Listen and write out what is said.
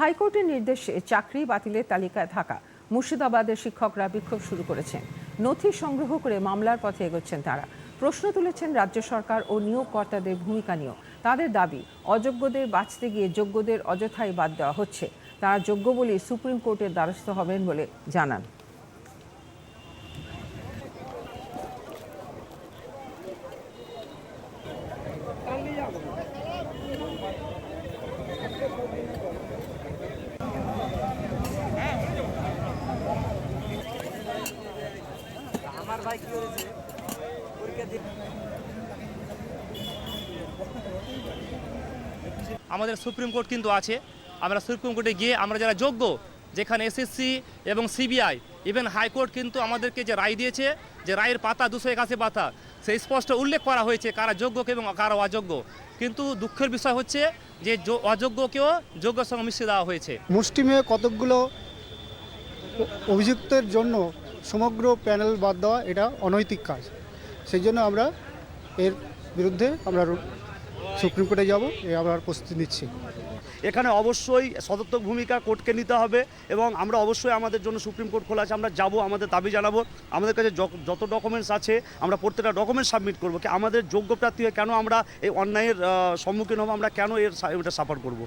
হাইকোর্টের নির্দেশে চাকরি বাতিলের তালিকায় থাকা মুর্শিদাবাদের শিক্ষকরা বিক্ষোভ শুরু করেছেন। নথি সংগ্রহ করে মামলার পথে এগোচ্ছেন তারা। প্রশ্ন তুলেছেন রাজ্য সরকার ও নিয়োগকর্তাদের ভূমিকা নিয়েও। তাদের দাবি, অযোগ্যদের বাঁচতে গিয়ে যোগ্যদের অযথাই বাদ দেওয়া হচ্ছে। তারা যোগ্য বলে সুপ্রিম কোর্টের দ্বারস্থ হবেন বলে জানান। আমার ভাই কি করেছে পরীক্ষা দিয়ে আমাদের সুপ্রিম কোর্ট কিন্তু আছে। আমরা সুপ্রিম কোর্টে গিয়ে আমরা যারা যোগ্য যেখানে এসএসসি এবং সিবিআই ইভেন হাইকোর্ট কিন্তু আমাদেরকে যে রায় দিয়েছে যে রায়ের পাতা দুশো একাশি পাতা সেই স্পষ্ট উল্লেখ করা হয়েছে কারা যোগ্য এবং কারা অযোগ্য। কিন্তু দুঃখের বিষয় হচ্ছে যে যো- অযোগ্যকেও যোগ্যের সঙ্গে মিশিয়ে দেওয়া হয়েছে। মুষ্টিমেয় কতকগুলো অভিযুক্তের জন্য সমগ্র প্যানেল বাদ দেওয়া এটা অনৈতিক কাজ। সেই জন্য আমরা এর বিরুদ্ধে আমরা সুপ্রিম কোর্টে যাব, এ আমরা প্রস্তুতি নিচ্ছি। এখানে অবশ্যই সদর্থক ভূমিকা কোর্টকে নিতে হবে এবং আমরা অবশ্যই আমাদের জন্য সুপ্রিম কোর্ট খোলা আছে, আমরা যাব, আমাদের দাবি জানাব। আমাদের কাছে যত ডকুমেন্টস আছে, আমরা প্রত্যেকটা ডকুমেন্টস সাবমিট করব। কি আমাদের যোগ্য প্রার্থী হয়ে কেন আমরা এই অন্যায়ের সম্মুখীন হব, আমরা কেন এর এটা সাফার করব?